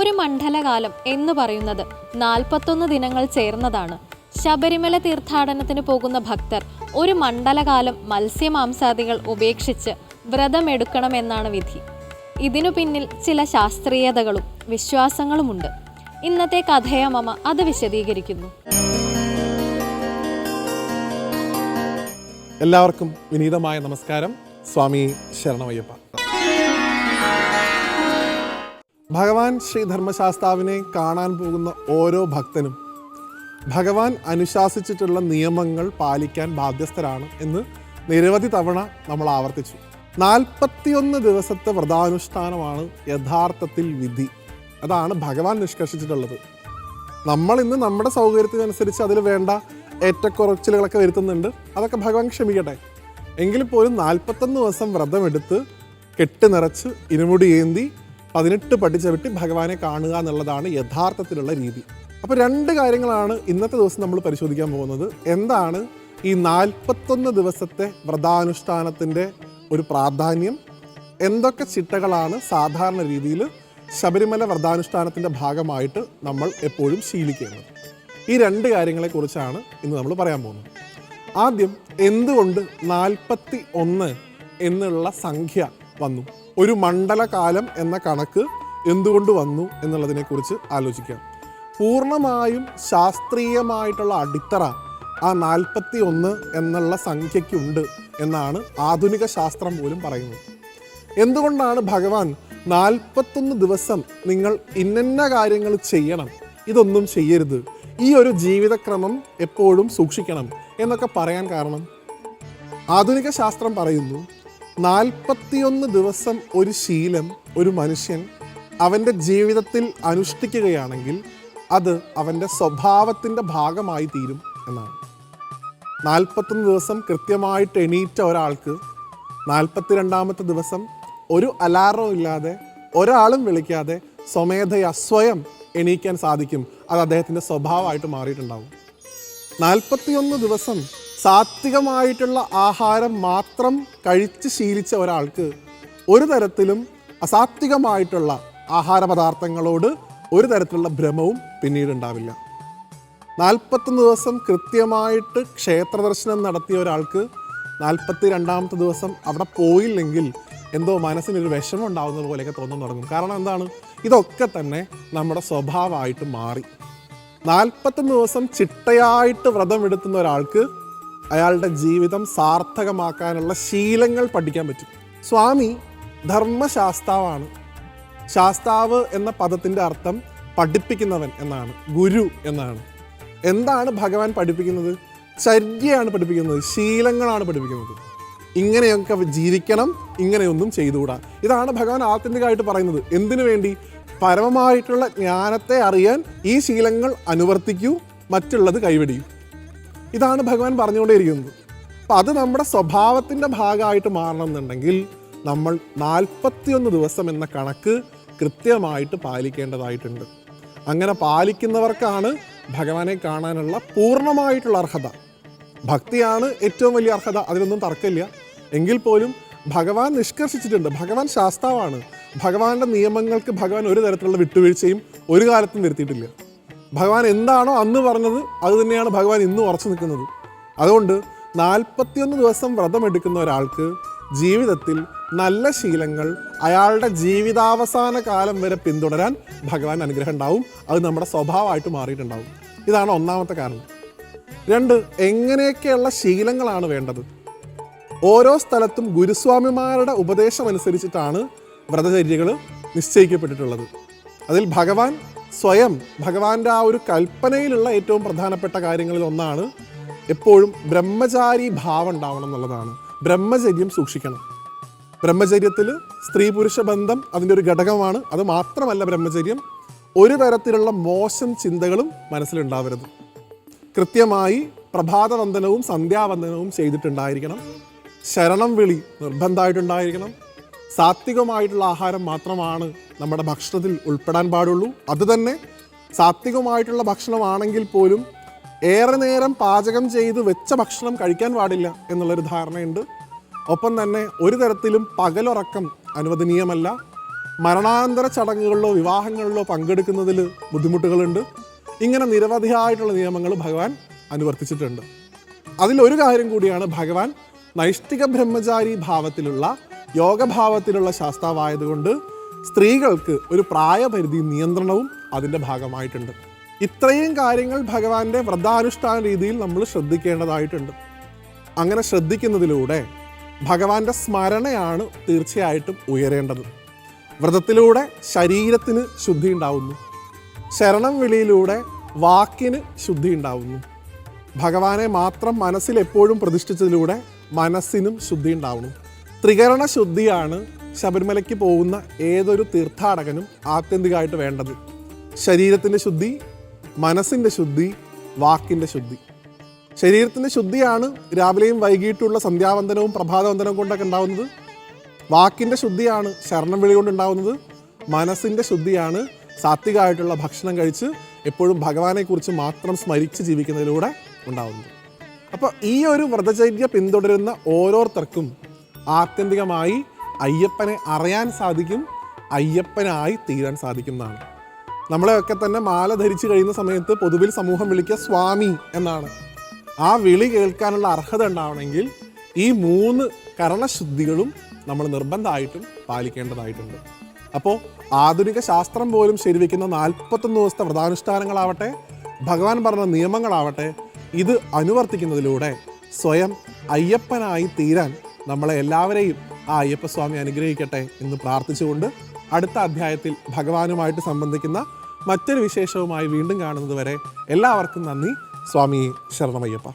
ഒരു മണ്ഡലകാലം എന്ന് പറയുന്നത് നാൽപ്പത്തൊന്ന് ദിനങ്ങൾ ചേർന്നതാണ്. ശബരിമല തീർത്ഥാടനത്തിന് പോകുന്ന ഭക്തർ ഒരു മണ്ഡലകാലം മത്സ്യമാംസാദികൾ ഉപേക്ഷിച്ച് വ്രതമെടുക്കണമെന്നാണ് വിധി. ഇതിനു പിന്നിൽ ചില ശാസ്ത്രീയതകളും വിശ്വാസങ്ങളുമുണ്ട്. ഇന്നത്തെ കഥയമമ അത് വിശദീകരിക്കുന്നു. എല്ലാവർക്കും വിനീതമായ നമസ്കാരം. സ്വാമി ശരണമയ്യപ്പ. ഭഗവാൻ ശ്രീ ധർമ്മശാസ്താവിനെ കാണാൻ പോകുന്ന ഓരോ ഭക്തനും ഭഗവാൻ അനുശാസിച്ചിട്ടുള്ള നിയമങ്ങൾ പാലിക്കാൻ ബാധ്യസ്ഥരാണ് എന്ന് നിരവധി തവണ നമ്മൾ ആവർത്തിച്ചു. നാൽപ്പത്തിയൊന്ന് ദിവസത്തെ വ്രതാനുഷ്ഠാനമാണ് യഥാർത്ഥത്തിൽ വിധി. അതാണ് ഭഗവാൻ നിഷ്കർഷിച്ചിട്ടുള്ളത്. നമ്മൾ ഇന്ന് നമ്മുടെ സൗകര്യത്തിനനുസരിച്ച് അതിൽ വേണ്ട ഏറ്റക്കുറച്ചിലുകളൊക്കെ വരുത്തുന്നുണ്ട്. അതൊക്കെ ഭഗവാൻ ക്ഷമിക്കട്ടെ. എങ്കിൽ പോലും നാൽപ്പത്തൊന്ന് ദിവസം വ്രതമെടുത്ത് കെട്ട് നിറച്ച് ഇരുമുടി ഏന്തി പതിനെട്ട് പഠിച്ച ചവിട്ടി ഭഗവാനെ കാണുക എന്നുള്ളതാണ് യഥാർത്ഥത്തിലുള്ള രീതി. അപ്പോൾ രണ്ട് കാര്യങ്ങളാണ് ഇന്നത്തെ ദിവസം നമ്മൾ പരിശോധിക്കാൻ പോകുന്നത്. എന്താണ് ഈ നാൽപ്പത്തൊന്ന് ദിവസത്തെ വ്രതാനുഷ്ഠാനത്തിന്റെ ഒരു പ്രാധാന്യം? എന്തൊക്കെ ചിട്ടകളാണ് സാധാരണ രീതിയിൽ ശബരിമല വ്രതാനുഷ്ഠാനത്തിന്റെ ഭാഗമായിട്ട് നമ്മൾ എപ്പോഴും ശീലിക്കേണ്ടത്? ഈ രണ്ട് കാര്യങ്ങളെക്കുറിച്ചാണ് ഇന്ന് നമ്മൾ പറയാൻ പോകുന്നത്. ആദ്യം എന്തുകൊണ്ട് നാൽപ്പത്തി ഒന്ന് എന്നുള്ള സംഖ്യ വന്നു? ഒരു മണ്ഡലകാലം എന്ന കണക്ക് എന്തുകൊണ്ട് വന്നു എന്നുള്ളതിനെക്കുറിച്ച് ആലോചിക്കാം. പൂർണമായും ശാസ്ത്രീയമായിട്ടുള്ള അടിത്തറ ആ നാൽപ്പത്തി ഒന്ന് എന്നുള്ള സംഖ്യയ്ക്കുണ്ട് എന്നാണ് ആധുനിക ശാസ്ത്രം പോലും പറയുന്നത്. എന്തുകൊണ്ടാണ് ഭഗവാൻ നാൽപ്പത്തൊന്ന് ദിവസം നിങ്ങൾ ഇന്നന്ന കാര്യങ്ങൾ ചെയ്യണം ഇതൊന്നും ചെയ്യരുത് ഈ ഒരു ജീവിതക്രമം എപ്പോഴും സൂക്ഷിക്കണം എന്നൊക്കെ പറയാൻ കാരണം? ആധുനിക ശാസ്ത്രം പറയുന്നു നാൽപ്പത്തിയൊന്ന് ദിവസം ഒരു ശീലം ഒരു മനുഷ്യൻ അവന്റെ ജീവിതത്തിൽ അനുഷ്ഠിക്കുകയാണെങ്കിൽ അത് അവന്റെ സ്വഭാവത്തിന്റെ ഭാഗമായി തീരും എന്നാണ്. നാൽപ്പത്തൊന്ന് ദിവസം കൃത്യമായിട്ട് എണീറ്റ ഒരാൾക്ക് നാൽപ്പത്തിരണ്ടാമത്തെ ദിവസം ഒരു അലാറവും ഇല്ലാതെ ഒരാളും വിളിക്കാതെ സ്വമേധയ സ്വയം എണീക്കാൻ സാധിക്കും. അത് അദ്ദേഹത്തിന്റെ സ്വഭാവമായിട്ട് മാറിയിട്ടുണ്ടാവും. നാൽപ്പത്തിയൊന്ന് ദിവസം സാത്വികമായിട്ടുള്ള ആഹാരം മാത്രം കഴിച്ച് ശീലിച്ച ഒരാൾക്ക് ഒരു തരത്തിലും അസാത്വികമായിട്ടുള്ള ആഹാര പദാർത്ഥങ്ങളോട് ഒരു തരത്തിലുള്ള ഭ്രമവും പിന്നീട് ഉണ്ടാവില്ല നാൽപ്പത്തൊന്ന് ദിവസം കൃത്യമായിട്ട് ക്ഷേത്ര ദർശനം നടത്തിയ ഒരാൾക്ക് നാൽപ്പത്തി രണ്ടാമത്തെ ദിവസം അവിടെ പോയില്ലെങ്കിൽ എന്തോ മനസ്സിനൊരു വിഷമം ഉണ്ടാകുന്നത് പോലെയൊക്കെ തോന്നാൻ തുടങ്ങും. കാരണം എന്താണ്? ഇതൊക്കെ തന്നെ നമ്മുടെ സ്വഭാവമായിട്ട് മാറി. നാൽപ്പത്തൊന്ന് ദിവസം ചിട്ടയായിട്ട് വ്രതം എടുത്തുന്ന ഒരാൾക്ക് അയാളുടെ ജീവിതം സാർത്ഥകമാക്കാനുള്ള ശീലങ്ങൾ പഠിക്കാൻ പറ്റും. സ്വാമി ധർമ്മശാസ്താവാണ്. ശാസ്താവ് എന്ന പദത്തിന്റെ അർത്ഥം പഠിപ്പിക്കുന്നവൻ എന്നാണ് ഗുരു എന്നാണ്. എന്താണ് ഭഗവാൻ പഠിപ്പിക്കുന്നത്? ചര്യയാണ് പഠിപ്പിക്കുന്നത് ശീലങ്ങളാണ് പഠിപ്പിക്കുന്നത്. ഇങ്ങനെയൊക്കെ ജീവിക്കണം ഇങ്ങനെയൊന്നും ചെയ്തുകൂടാ. ഇതാണ് ഭഗവാൻ ആത്യന്തികമായിട്ട് പറയുന്നത്. എന്തിനു വേണ്ടി? പരമമായിട്ടുള്ള ജ്ഞാനത്തെ അറിയാൻ ഈ ശീലങ്ങൾ അനുവർത്തിക്കൂ മറ്റുള്ളത് കൈവെടിയൂ ഇതാണ് ഭഗവാൻ പറഞ്ഞുകൊണ്ടേയിരിക്കുന്നത്. അപ്പം അത് നമ്മുടെ സ്വഭാവത്തിന്റെ ഭാഗമായിട്ട് മാറണമെന്നുണ്ടെങ്കിൽ നമ്മൾ നാൽപ്പത്തിയൊന്ന് ദിവസം എന്ന കണക്ക് കൃത്യമായിട്ട് പാലിക്കേണ്ടതായിട്ടുണ്ട്. അങ്ങനെ പാലിക്കുന്നവർക്കാണ് ഭഗവാനെ കാണാനുള്ള പൂർണമായിട്ടുള്ള അർഹത. ഭക്തിയാണ് ഏറ്റവും വലിയ അർഹത അതിനൊന്നും തർക്കമില്ല. എങ്കിൽ പോലും ഭഗവാൻ നിഷ്കർഷിച്ചിട്ടുണ്ട്. ഭഗവാൻ ശാസ്താവാണ്. ഭഗവാന്റെ നിയമങ്ങൾക്ക് ഭഗവാൻ ഒരു തരത്തിലുള്ള വിട്ടുവീഴ്ചയും ഒരു കാലത്തും വരുത്തിയിട്ടില്ല. ഭഗവാൻ എന്താണോ അന്ന് പറഞ്ഞത് അത് തന്നെയാണ് ഭഗവാൻ ഇന്നും ഉറച്ചു നിൽക്കുന്നത്. അതുകൊണ്ട് നാൽപ്പത്തിയൊന്ന് ദിവസം വ്രതമെടുക്കുന്ന ഒരാൾക്ക് ജീവിതത്തിൽ നല്ല ശീലങ്ങൾ അയാളുടെ ജീവിതാവസാന കാലം വരെ പിന്തുടരാൻ ഭഗവാൻ അനുഗ്രഹം ഉണ്ടാവും. അത് നമ്മുടെ സ്വഭാവമായിട്ട് മാറിയിട്ടുണ്ടാവും. ഇതാണ് ഒന്നാമത്തെ കാരണം. രണ്ട് എങ്ങനെയൊക്കെയുള്ള ശീലങ്ങളാണ് വേണ്ടത്? ഓരോ സ്ഥലത്തും ഗുരുസ്വാമിമാരുടെ ഉപദേശം അനുസരിച്ചിട്ടാണ് വ്രതചര്യകൾ നിശ്ചയിക്കപ്പെട്ടിട്ടുള്ളത്. അതിൽ ഭഗവാൻ സ്വയം ഭഗവാന്റെ ആ ഒരു കൽപ്പനയിലുള്ള ഏറ്റവും പ്രധാനപ്പെട്ട കാര്യങ്ങളിൽ ഒന്നാണ് എപ്പോഴും ബ്രഹ്മചാരി ഭാവം ഉണ്ടാവണം എന്നുള്ളതാണ്. ബ്രഹ്മചര്യം സൂക്ഷിക്കണം. ബ്രഹ്മചര്യത്തിൽ സ്ത്രീ പുരുഷ ബന്ധം അതിന്റെ ഒരു ഘടകമാണ്. അത് മാത്രമല്ല ബ്രഹ്മചര്യം ഒരു തരത്തിലുള്ള മോശം ചിന്തകളും മനസ്സിലുണ്ടാവരുത്. കൃത്യമായി പ്രഭാതവന്ദനവും സന്ധ്യാവന്ദനവും ചെയ്തിട്ടുണ്ടായിരിക്കണം. ശരണം വിളി നിർബന്ധമായിട്ടുണ്ടായിരിക്കണം. സാത്വികമായിട്ടുള്ള ആഹാരം മാത്രമാണ് നമ്മുടെ ഭക്ഷണത്തിൽ ഉൾപ്പെടാൻ പാടുള്ളൂ. അതുതന്നെ സാത്വികമായിട്ടുള്ള ഭക്ഷണമാണെങ്കിൽ പോലും ഏറെ നേരം പാചകം ചെയ്ത് വെച്ച ഭക്ഷണം കഴിക്കാൻ പാടില്ല എന്നുള്ളൊരു ധാരണയുണ്ട്. ഒപ്പം തന്നെ ഒരു തരത്തിലും പകലുറക്കം അനുവദനീയമല്ല. മരണാനന്തര ചടങ്ങുകളിലോ വിവാഹങ്ങളിലോ പങ്കെടുക്കുന്നതിൽ ബുദ്ധിമുട്ടുകളുണ്ട്. ഇങ്ങനെ നിരവധിയായിട്ടുള്ള നിയമങ്ങൾ ഭഗവാൻ അനുവർത്തിച്ചിട്ടുണ്ട്. അതിലൊരു കാര്യം കൂടിയാണ് ഭഗവാൻ നൈഷ്ഠിക ബ്രഹ്മചാരി ഭാവത്തിലുള്ള യോഗഭാവത്തിലുള്ള ശാസ്താവായതുകൊണ്ട് സ്ത്രീകൾക്ക് ഒരു പ്രായപരിധി നിയന്ത്രണവും അതിന്റെ ഭാഗമായിട്ടുണ്ട്. ഇത്രയും കാര്യങ്ങൾ ഭഗവാന്റെ വ്രതാനുഷ്ഠാന രീതിയിൽ നമ്മൾ ശ്രദ്ധിക്കേണ്ടതായിട്ടുണ്ട്. അങ്ങനെ ശ്രദ്ധിക്കുന്നതിലൂടെ ഭഗവാന്റെ സ്മരണയാണ് തീർച്ചയായിട്ടും ഉയരേണ്ടത്. വ്രതത്തിലൂടെ ശരീരത്തിന് ശുദ്ധി ഉണ്ടാവുന്നു. ശരണം വിളിയിലൂടെ വാക്കിന് ശുദ്ധി ഉണ്ടാവുന്നു. ഭഗവാനെ മാത്രം മനസ്സിൽ എപ്പോഴും പ്രതിഷ്ഠിച്ചതിലൂടെ മനസ്സിനും ശുദ്ധി ഉണ്ടാവണം ത്രികരണ ശുദ്ധിയാണ് ശബരിമലയ്ക്ക് പോകുന്ന ഏതൊരു തീർത്ഥാടകനും ആത്യന്തികമായിട്ട് വേണ്ടത്. ശരീരത്തിന്റെ ശുദ്ധി മനസ്സിന്റെ ശുദ്ധി വാക്കിന്റെ ശുദ്ധി. ശരീരത്തിന്റെ ശുദ്ധിയാണ് രാവിലെയും വൈകിട്ടുള്ള സന്ധ്യാവന്തനവും പ്രഭാതവന്തനവും കൊണ്ടൊക്കെ ഉണ്ടാവുന്നത്. വാക്കിന്റെ ശുദ്ധിയാണ് ശരണം വിളി കൊണ്ടുണ്ടാവുന്നത് മനസ്സിന്റെ ശുദ്ധിയാണ് സാത്വികമായിട്ടുള്ള ഭക്ഷണം കഴിച്ച് എപ്പോഴും ഭഗവാനെക്കുറിച്ച് മാത്രം സ്മരിച്ച് ജീവിക്കുന്നതിലൂടെ ഉണ്ടാവുന്നത്. അപ്പോൾ ഈ ഒരു വ്രതചര്യ പിന്തുടരുന്ന ഓരോരുത്തർക്കും ആത്യന്തികമായി അയ്യപ്പനെ അറിയാൻ സാധിക്കും അയ്യപ്പനായി തീരാൻ സാധിക്കും എന്നാണ് നമ്മളെയൊക്കെ തന്നെ മാല ധരിച്ചു കഴിയുന്ന സമയത്ത് പൊതുവിൽ സമൂഹം വിളിക്കുക സ്വാമി എന്നാണ്. ആ വിളി കേൾക്കാനുള്ള അർഹത ഉണ്ടാവണമെങ്കിൽ ഈ മൂന്ന് കരണശുദ്ധികളും നമ്മൾ നിർബന്ധമായിട്ടും പാലിക്കേണ്ടതായിട്ടുണ്ട്. അപ്പോൾ ആധുനിക ശാസ്ത്രം പോലും ശരിവെക്കുന്ന നാൽപ്പത്തൊന്ന് ദിവസത്തെ വ്രതാനുഷ്ഠാനങ്ങളാവട്ടെ ഭഗവാൻ പറഞ്ഞ നിയമങ്ങളാവട്ടെ ഇത് അനുവർത്തിക്കുന്നതിലൂടെ സ്വയം അയ്യപ്പനായി തീരാൻ നമ്മളെ എല്ലാവരെയും ആ അയ്യപ്പസ്വാമി അനുഗ്രഹിക്കട്ടെ എന്ന് പ്രാർത്ഥിച്ചുകൊണ്ട് അടുത്ത അധ്യായത്തിൽ ഭഗവാനുമായിട്ട് സംബന്ധിക്കുന്ന മറ്റൊരു വിശേഷവുമായി വീണ്ടും കാണുന്നത് വരെ എല്ലാവർക്കും നന്ദി. സ്വാമി ശരണമയ്യപ്പ.